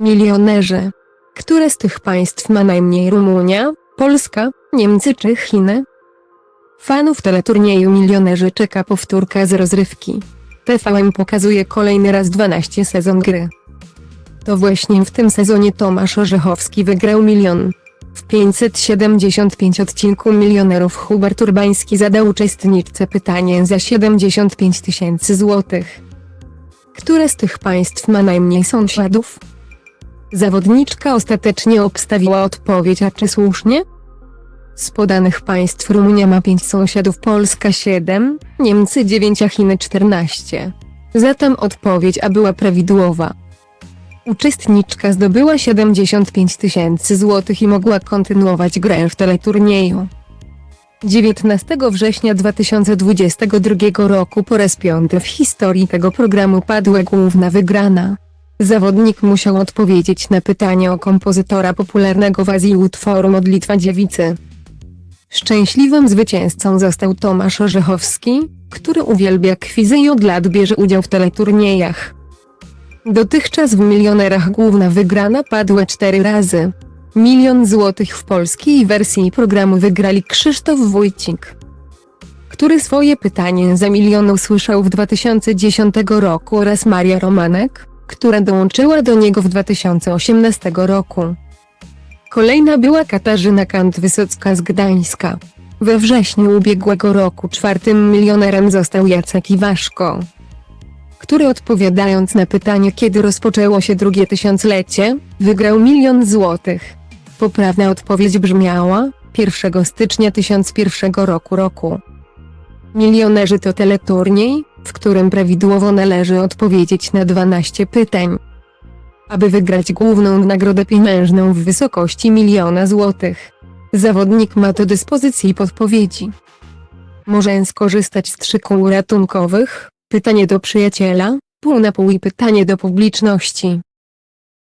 Milionerzy. Które z tych państw ma najmniej Rumunia, Polska, Niemcy czy Chiny? Fanów teleturnieju Milionerzy czeka powtórka z rozrywki. TVN pokazuje kolejny raz 12 sezon gry. To właśnie w tym sezonie Tomasz Orzechowski wygrał milion. W 575 odcinku Milionerów Hubert Urbański zadał uczestniczce pytanie za 75 tysięcy złotych. Które z tych państw ma najmniej sąsiadów? Zawodniczka ostatecznie obstawiła odpowiedź, a czy słusznie? Z podanych państw Rumunia ma 5 sąsiadów, Polska 7, Niemcy 9, a Chiny 14. Zatem odpowiedź A była prawidłowa. Uczestniczka zdobyła 75 tysięcy złotych i mogła kontynuować grę w teleturnieju. 19 września 2022 roku po raz piąty w historii tego programu padła główna wygrana. Zawodnik musiał odpowiedzieć na pytanie o kompozytora popularnego w Azji utworu Modlitwa Dziewicy. Szczęśliwym zwycięzcą został Tomasz Orzechowski, który uwielbia kwizy i od lat bierze udział w teleturniejach. Dotychczas w milionerach główna wygrana padła cztery razy. Milion złotych w polskiej wersji programu wygrali Krzysztof Wójcik, który swoje pytanie za milion usłyszał w 2010 roku oraz Maria Romanek, która dołączyła do niego w 2018 roku. Kolejna była Katarzyna Kant-Wysocka z Gdańska. We wrześniu ubiegłego roku czwartym milionerem został Jacek Iwaszko, który odpowiadając na pytanie kiedy rozpoczęło się drugie tysiąclecie, wygrał milion złotych. Poprawna odpowiedź brzmiała 1 stycznia 1001 roku roku. Milionerzy to teleturniej, w którym prawidłowo należy odpowiedzieć na 12 pytań. Aby wygrać główną nagrodę pieniężną w wysokości miliona złotych. Zawodnik ma do dyspozycji podpowiedzi. Może skorzystać z trzy kół ratunkowych, pytanie do przyjaciela, pół na pół i pytanie do publiczności.